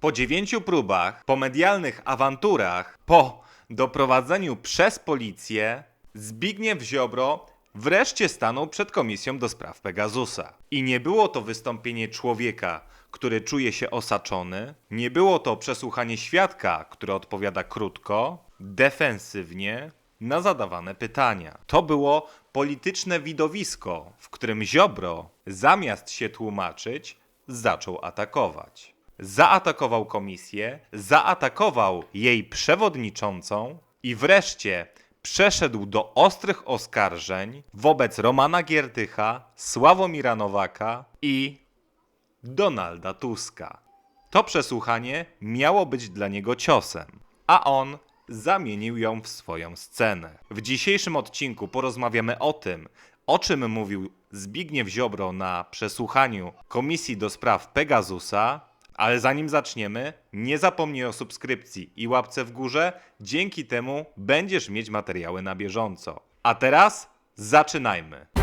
Po dziewięciu próbach, po medialnych awanturach, po doprowadzeniu przez policję, Zbigniew Ziobro wreszcie stanął przed komisją do spraw Pegasusa. I nie było to wystąpienie człowieka, który czuje się osaczony, nie było to przesłuchanie świadka, który odpowiada krótko, defensywnie na zadawane pytania. To było polityczne widowisko, w którym Ziobro, zamiast się tłumaczyć, zaczął atakować. Zaatakował komisję, zaatakował jej przewodniczącą i wreszcie przeszedł do ostrych oskarżeń wobec Romana Giertycha, Sławomira Nowaka i Donalda Tuska. To przesłuchanie miało być dla niego ciosem, a on zamienił ją w swoją scenę. W dzisiejszym odcinku porozmawiamy o tym, o czym mówił Zbigniew Ziobro na przesłuchaniu Komisji do Spraw Pegasusa, ale zanim zaczniemy, nie zapomnij o subskrypcji i łapce w górze, dzięki temu będziesz mieć materiały na bieżąco. A teraz zaczynajmy.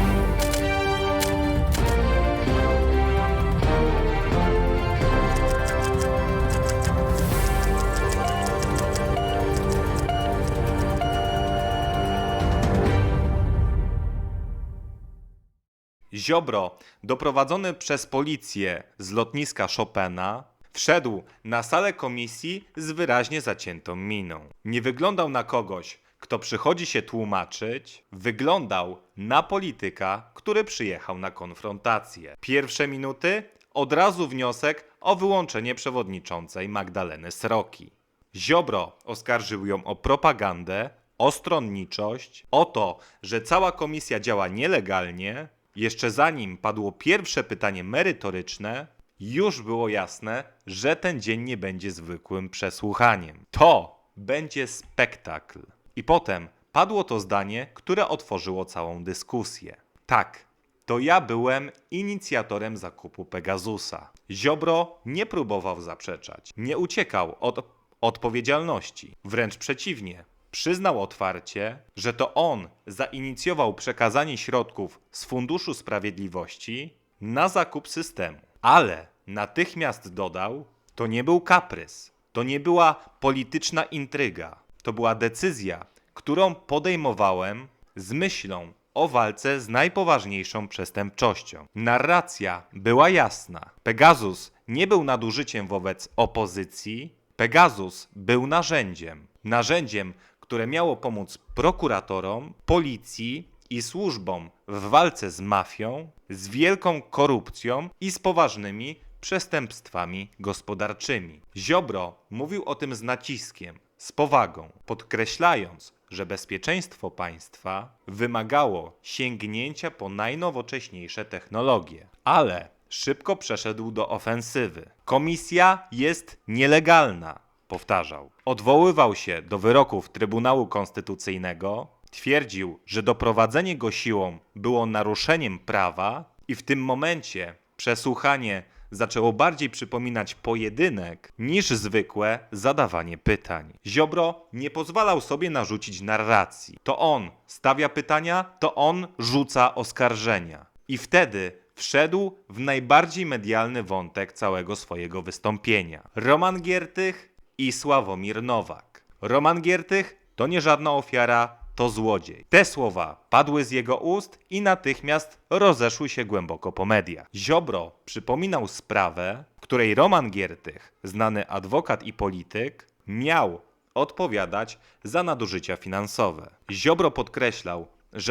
Ziobro, doprowadzony przez policję z lotniska Chopina, wszedł na salę komisji z wyraźnie zaciętą miną. Nie wyglądał na kogoś, kto przychodzi się tłumaczyć, wyglądał na polityka, który przyjechał na konfrontację. Pierwsze minuty od razu wniosek o wyłączenie przewodniczącej Magdaleny Sroki. Ziobro oskarżył ją o propagandę, o stronniczość, o to, że cała komisja działa nielegalnie. Jeszcze zanim padło pierwsze pytanie merytoryczne, już było jasne, że ten dzień nie będzie zwykłym przesłuchaniem. To będzie spektakl. I potem padło to zdanie, które otworzyło całą dyskusję. Tak, to ja byłem inicjatorem zakupu Pegasusa. Ziobro nie próbował zaprzeczać, nie uciekał od odpowiedzialności. Wręcz przeciwnie, przyznał otwarcie, że to on zainicjował przekazanie środków z Funduszu Sprawiedliwości na zakup systemu. Ale natychmiast dodał, to nie był kaprys, to nie była polityczna intryga, to była decyzja, którą podejmowałem z myślą o walce z najpoważniejszą przestępczością. Narracja była jasna. Pegasus nie był nadużyciem wobec opozycji, Pegasus był narzędziem. Narzędziem, które miało pomóc prokuratorom, policji i służbom w walce z mafią, z wielką korupcją i z poważnymi przestępstwami gospodarczymi. Ziobro mówił o tym z naciskiem, z powagą, podkreślając, że bezpieczeństwo państwa wymagało sięgnięcia po najnowocześniejsze technologie. Ale szybko przeszedł do ofensywy. Komisja jest nielegalna, powtarzał. Odwoływał się do wyroków Trybunału Konstytucyjnego, twierdził, że doprowadzenie go siłą było naruszeniem prawa i w tym momencie przesłuchanie zaczęło bardziej przypominać pojedynek niż zwykłe zadawanie pytań. Ziobro nie pozwalał sobie narzucić narracji. To on stawia pytania, to on rzuca oskarżenia. I wtedy wszedł w najbardziej medialny wątek całego swojego wystąpienia. Roman Giertych i Sławomir Nowak. Roman Giertych to nie żadna ofiara, to złodziej. Te słowa padły z jego ust i natychmiast rozeszły się głęboko po mediach. Ziobro przypominał sprawę, w której Roman Giertych, znany adwokat i polityk, miał odpowiadać za nadużycia finansowe. Ziobro podkreślał,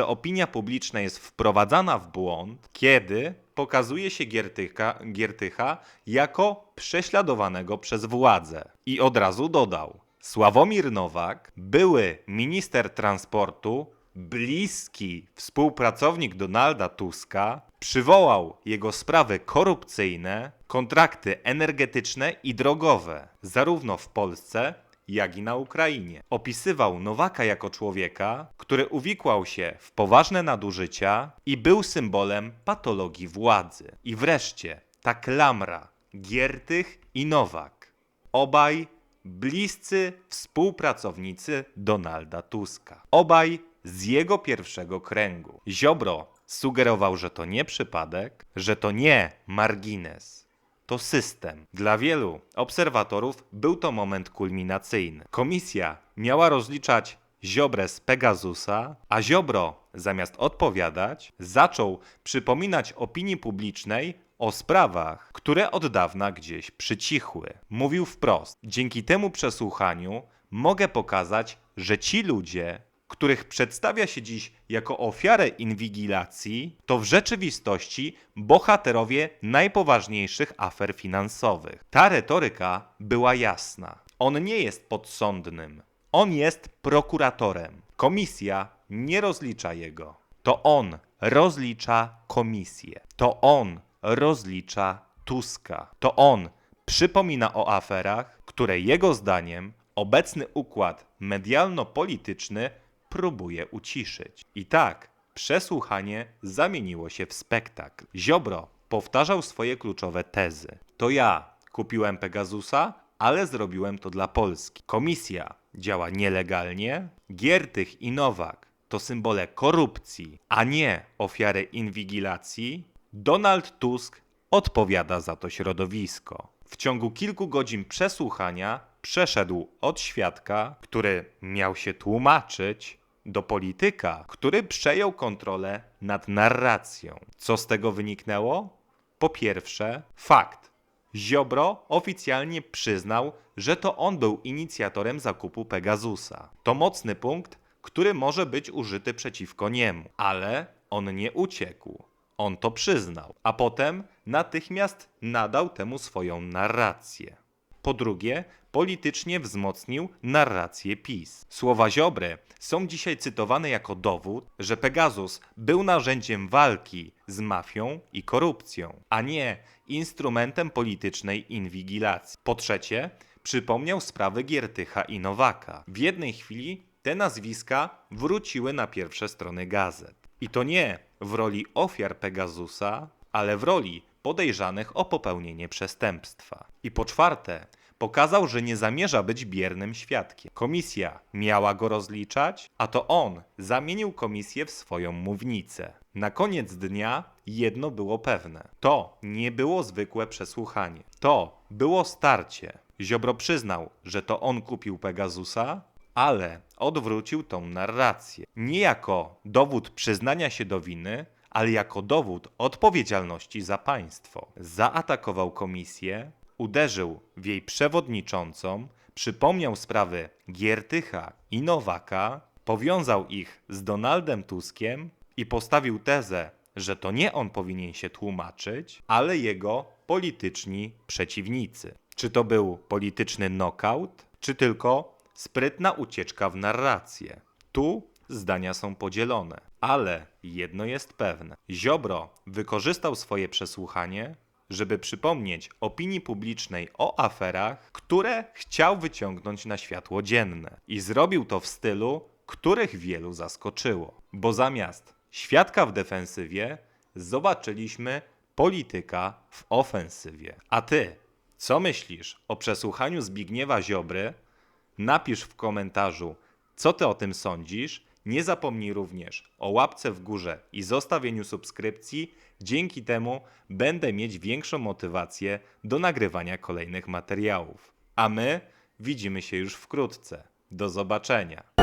opinia publiczna jest wprowadzana w błąd, kiedy pokazuje się Giertycha, Giertycha jako prześladowanego przez władzę. I od razu dodał: Sławomir Nowak, były minister transportu, bliski współpracownik Donalda Tuska, przywołał jego sprawy korupcyjne, kontrakty energetyczne i drogowe, zarówno w Polsce, jak i na Ukrainie. Opisywał Nowaka jako człowieka, który uwikłał się w poważne nadużycia i był symbolem patologii władzy. I wreszcie ta klamra Giertych i Nowak. Obaj bliscy współpracownicy Donalda Tuska. Obaj z jego pierwszego kręgu. Ziobro sugerował, że to nie przypadek, że to nie margines. To system. Dla wielu obserwatorów był to moment kulminacyjny. Komisja miała rozliczać Ziobrę z Pegasusa, a Ziobro, zamiast odpowiadać, zaczął przypominać opinii publicznej o sprawach, które od dawna gdzieś przycichły. Mówił wprost: Dzięki temu przesłuchaniu mogę pokazać, że ci ludzie, których przedstawia się dziś jako ofiarę inwigilacji, to w rzeczywistości bohaterowie najpoważniejszych afer finansowych. Ta retoryka była jasna. On nie jest podsądnym, on jest prokuratorem. Komisja nie rozlicza jego. To on rozlicza komisję. To on rozlicza Tuska. To on przypomina o aferach, które jego zdaniem obecny układ medialno-polityczny próbuje uciszyć. I tak przesłuchanie zamieniło się w spektakl. Ziobro powtarzał swoje kluczowe tezy. To ja kupiłem Pegasusa, ale zrobiłem to dla Polski. Komisja działa nielegalnie. Giertych i Nowak to symbole korupcji, a nie ofiary inwigilacji. Donald Tusk odpowiada za to środowisko. W ciągu kilku godzin przesłuchania przeszedł od świadka, który miał się tłumaczyć, do polityka, który przejął kontrolę nad narracją. Co z tego wyniknęło? Po pierwsze, fakt. Ziobro oficjalnie przyznał, że to on był inicjatorem zakupu Pegasusa. To mocny punkt, który może być użyty przeciwko niemu, ale on nie uciekł. On to przyznał, a potem natychmiast nadał temu swoją narrację. Po drugie, politycznie wzmocnił narrację PiS. Słowa Ziobry są dzisiaj cytowane jako dowód, że Pegasus był narzędziem walki z mafią i korupcją, a nie instrumentem politycznej inwigilacji. Po trzecie, przypomniał sprawy Giertycha i Nowaka. W jednej chwili te nazwiska wróciły na pierwsze strony gazet. I to nie w roli ofiar Pegasusa, ale w roli podejrzanych o popełnienie przestępstwa. I po czwarte, pokazał, że nie zamierza być biernym świadkiem. Komisja miała go rozliczać, a to on zamienił komisję w swoją mównicę. Na koniec dnia jedno było pewne: to nie było zwykłe przesłuchanie. To było starcie. Ziobro przyznał, że to on kupił Pegasusa, ale odwrócił tą narrację. Nie jako dowód przyznania się do winy, ale jako dowód odpowiedzialności za państwo. Zaatakował komisję, uderzył w jej przewodniczącą, przypomniał sprawy Giertycha i Nowaka, powiązał ich z Donaldem Tuskiem i postawił tezę, że to nie on powinien się tłumaczyć, ale jego polityczni przeciwnicy. Czy to był polityczny knockout, czy tylko sprytna ucieczka w narrację? Tu zdania są podzielone, ale jedno jest pewne. Ziobro wykorzystał swoje przesłuchanie, żeby przypomnieć opinii publicznej o aferach, które chciał wyciągnąć na światło dzienne. I zrobił to w stylu, których wielu zaskoczyło. Bo zamiast świadka w defensywie, zobaczyliśmy polityka w ofensywie. A ty, co myślisz o przesłuchaniu Zbigniewa Ziobry? Napisz w komentarzu, co ty o tym sądzisz. Nie zapomnij również o łapce w górze i zostawieniu subskrypcji. Dzięki temu będę mieć większą motywację do nagrywania kolejnych materiałów. A my widzimy się już wkrótce. Do zobaczenia.